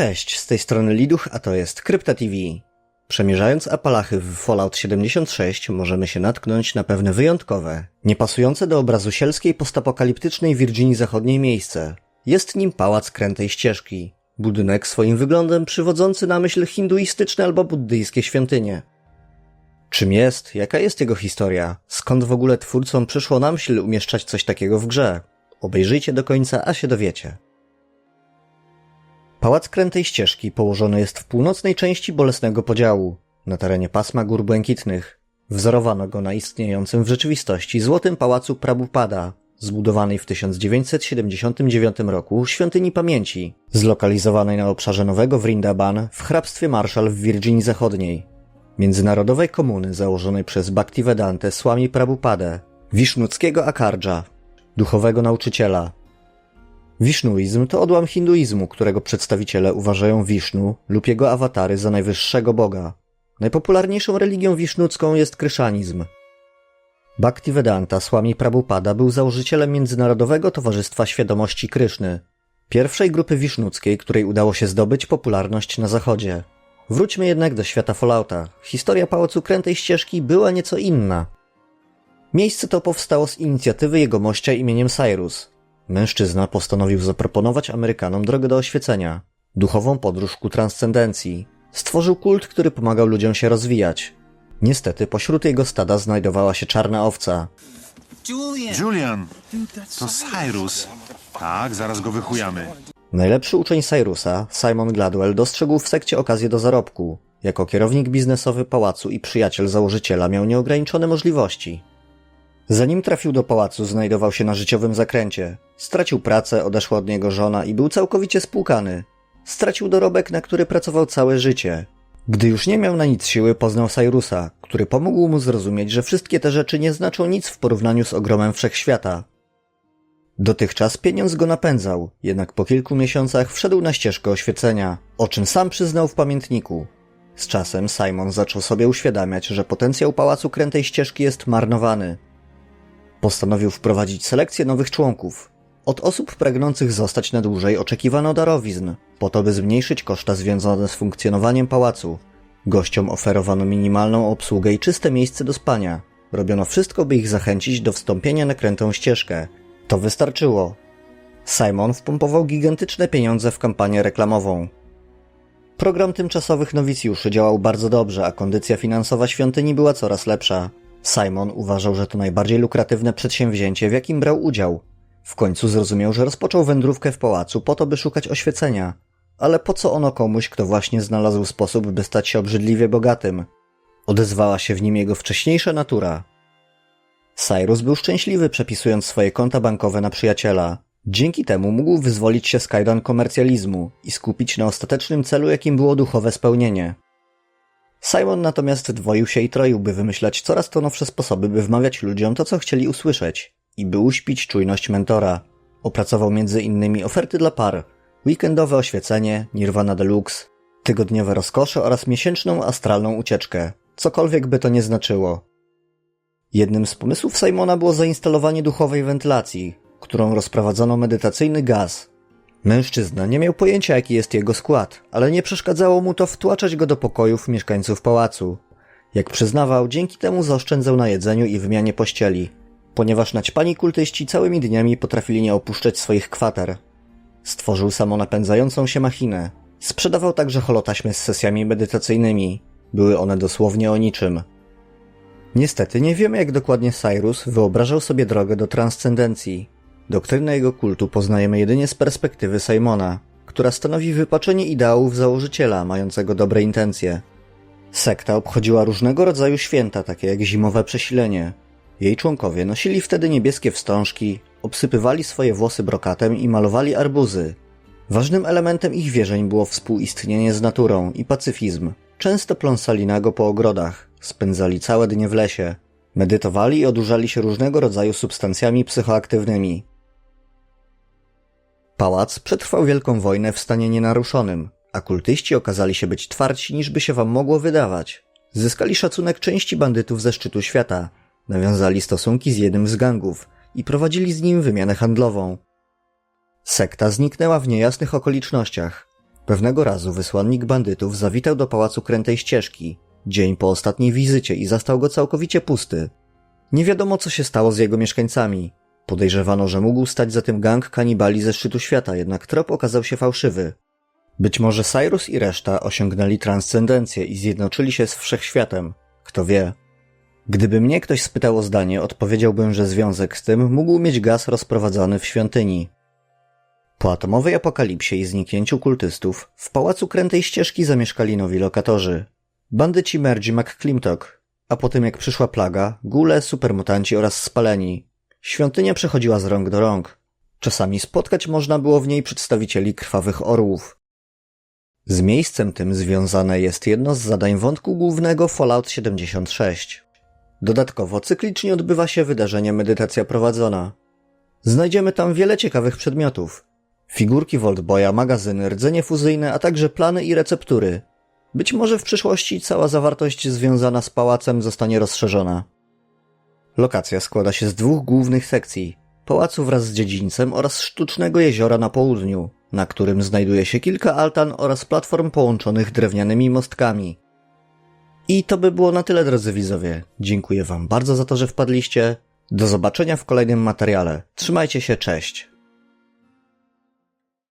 Cześć, z tej strony Liduch, a to jest Krypta TV. Przemierzając Apalachy w Fallout 76 możemy się natknąć na pewne wyjątkowe, niepasujące do obrazu sielskiej postapokaliptycznej Virginii Zachodniej miejsce. Jest nim pałac krętej ścieżki. Budynek swoim wyglądem przywodzący na myśl hinduistyczne albo buddyjskie świątynie. Czym jest? Jaka jest jego historia? Skąd w ogóle twórcom przyszło na myśl umieszczać coś takiego w grze? Obejrzyjcie do końca, a się dowiecie. Pałac Krętej Ścieżki położony jest w północnej części bolesnego podziału, na terenie pasma Gór Błękitnych. Wzorowano go na istniejącym w rzeczywistości Złotym Pałacu Prabhupada, zbudowanej w 1979 roku świątyni pamięci, zlokalizowanej na obszarze Nowego Vrindaban w hrabstwie Marshall w Virginii Zachodniej, międzynarodowej komuny założonej przez Bhaktivedantę Swami Prabhupadę, Wisznuckiego Akardża, duchowego nauczyciela, Wisznuizm to odłam hinduizmu, którego przedstawiciele uważają Wisznu lub jego awatary za najwyższego boga. Najpopularniejszą religią wisznucką jest kryszanizm. Bhaktivedanta Swami Prabhupada był założycielem Międzynarodowego Towarzystwa Świadomości Kryszny, pierwszej grupy wisznuckiej, której udało się zdobyć popularność na zachodzie. Wróćmy jednak do świata Fallouta. Historia Pałacu Krętej Ścieżki była nieco inna. Miejsce to powstało z inicjatywy jego mościa imieniem Cyrus, Mężczyzna postanowił zaproponować Amerykanom drogę do oświecenia, duchową podróż ku transcendencji. Stworzył kult, który pomagał ludziom się rozwijać. Niestety pośród jego stada znajdowała się czarna owca. Julian, to Cyrus. Tak, zaraz go wychujamy. Najlepszy uczeń Cyrusa, Simon Gladwell, dostrzegł w sekcie okazję do zarobku. Jako kierownik biznesowy pałacu i przyjaciel założyciela miał nieograniczone możliwości. Zanim trafił do pałacu, znajdował się na życiowym zakręcie. Stracił pracę, odeszła od niego żona i był całkowicie spłukany. Stracił dorobek, na który pracował całe życie. Gdy już nie miał na nic siły, poznał Cyrusa, który pomógł mu zrozumieć, że wszystkie te rzeczy nie znaczą nic w porównaniu z ogromem wszechświata. Dotychczas pieniądz go napędzał, jednak po kilku miesiącach wszedł na ścieżkę oświecenia, o czym sam przyznał w pamiętniku. Z czasem Simon zaczął sobie uświadamiać, że potencjał pałacu krętej ścieżki jest marnowany. Postanowił wprowadzić selekcję nowych członków. Od osób pragnących zostać na dłużej oczekiwano darowizn, po to by zmniejszyć koszta związane z funkcjonowaniem pałacu. Gościom oferowano minimalną obsługę i czyste miejsce do spania. Robiono wszystko, by ich zachęcić do wstąpienia na krętą ścieżkę. To wystarczyło. Simon wpompował gigantyczne pieniądze w kampanię reklamową. Program tymczasowych nowicjuszy działał bardzo dobrze, a kondycja finansowa świątyni była coraz lepsza. Simon uważał, że to najbardziej lukratywne przedsięwzięcie, w jakim brał udział. W końcu zrozumiał, że rozpoczął wędrówkę w pałacu po to, by szukać oświecenia. Ale po co ono komuś, kto właśnie znalazł sposób, by stać się obrzydliwie bogatym? Odezwała się w nim jego wcześniejsza natura. Cyrus był szczęśliwy, przepisując swoje konta bankowe na przyjaciela. Dzięki temu mógł wyzwolić się z kajdan komercjalizmu i skupić na ostatecznym celu, jakim było duchowe spełnienie. Simon natomiast dwoił się i troił, by wymyślać coraz to nowsze sposoby, by wmawiać ludziom to, co chcieli usłyszeć i by uśpić czujność mentora. Opracował między innymi oferty dla par, weekendowe oświecenie, Nirvana Deluxe, tygodniowe rozkosze oraz miesięczną astralną ucieczkę, cokolwiek by to nie znaczyło. Jednym z pomysłów Simona było zainstalowanie duchowej wentylacji, którą rozprowadzono medytacyjny gaz, Mężczyzna nie miał pojęcia, jaki jest jego skład, ale nie przeszkadzało mu to wtłaczać go do pokojów mieszkańców pałacu. Jak przyznawał, dzięki temu zaoszczędzał na jedzeniu i wymianie pościeli, ponieważ naćpani kultyści całymi dniami potrafili nie opuszczać swoich kwater. Stworzył samonapędzającą się machinę. Sprzedawał także holotaśmy z sesjami medytacyjnymi. Były one dosłownie o niczym. Niestety nie wiemy, jak dokładnie Cyrus wyobrażał sobie drogę do transcendencji. Doktrynę jego kultu poznajemy jedynie z perspektywy Simona, która stanowi wypaczenie ideałów założyciela mającego dobre intencje. Sekta obchodziła różnego rodzaju święta, takie jak zimowe przesilenie. Jej członkowie nosili wtedy niebieskie wstążki, obsypywali swoje włosy brokatem i malowali arbuzy. Ważnym elementem ich wierzeń było współistnienie z naturą i pacyfizm. Często pląsali nago po ogrodach, spędzali całe dnie w lesie, medytowali i odurzali się różnego rodzaju substancjami psychoaktywnymi. Pałac przetrwał wielką wojnę w stanie nienaruszonym, a kultyści okazali się być twardsi niż by się wam mogło wydawać. Zyskali szacunek części bandytów ze szczytu świata, nawiązali stosunki z jednym z gangów i prowadzili z nim wymianę handlową. Sekta zniknęła w niejasnych okolicznościach. Pewnego razu wysłannik bandytów zawitał do pałacu Krętej Ścieżki, dzień po ostatniej wizycie i zastał go całkowicie pusty. Nie wiadomo co się stało z jego mieszkańcami. Podejrzewano, że mógł stać za tym gang kanibali ze szczytu świata, jednak trop okazał się fałszywy. Być może Cyrus i reszta osiągnęli transcendencję i zjednoczyli się z wszechświatem. Kto wie. Gdyby mnie ktoś spytał o zdanie, odpowiedziałbym, że związek z tym mógł mieć gaz rozprowadzany w świątyni. Po atomowej apokalipsie i zniknięciu kultystów, w pałacu Krętej Ścieżki zamieszkali nowi lokatorzy. Bandyci Merdzi McClintock, a po tym jak przyszła plaga, gule, supermutanci oraz spaleni. Świątynia przechodziła z rąk do rąk. Czasami spotkać można było w niej przedstawicieli krwawych orłów. Z miejscem tym związane jest jedno z zadań wątku głównego Fallout 76. Dodatkowo cyklicznie odbywa się wydarzenie Medytacja Prowadzona. Znajdziemy tam wiele ciekawych przedmiotów. Figurki Voltboya, magazyny, rdzenie fuzyjne, a także plany i receptury. Być może w przyszłości cała zawartość związana z pałacem zostanie rozszerzona. Lokacja składa się z dwóch głównych sekcji. Pałacu wraz z dziedzińcem oraz sztucznego jeziora na południu, na którym znajduje się kilka altan oraz platform połączonych drewnianymi mostkami. I to by było na tyle, drodzy widzowie. Dziękuję Wam bardzo za to, że wpadliście. Do zobaczenia w kolejnym materiale. Trzymajcie się, cześć.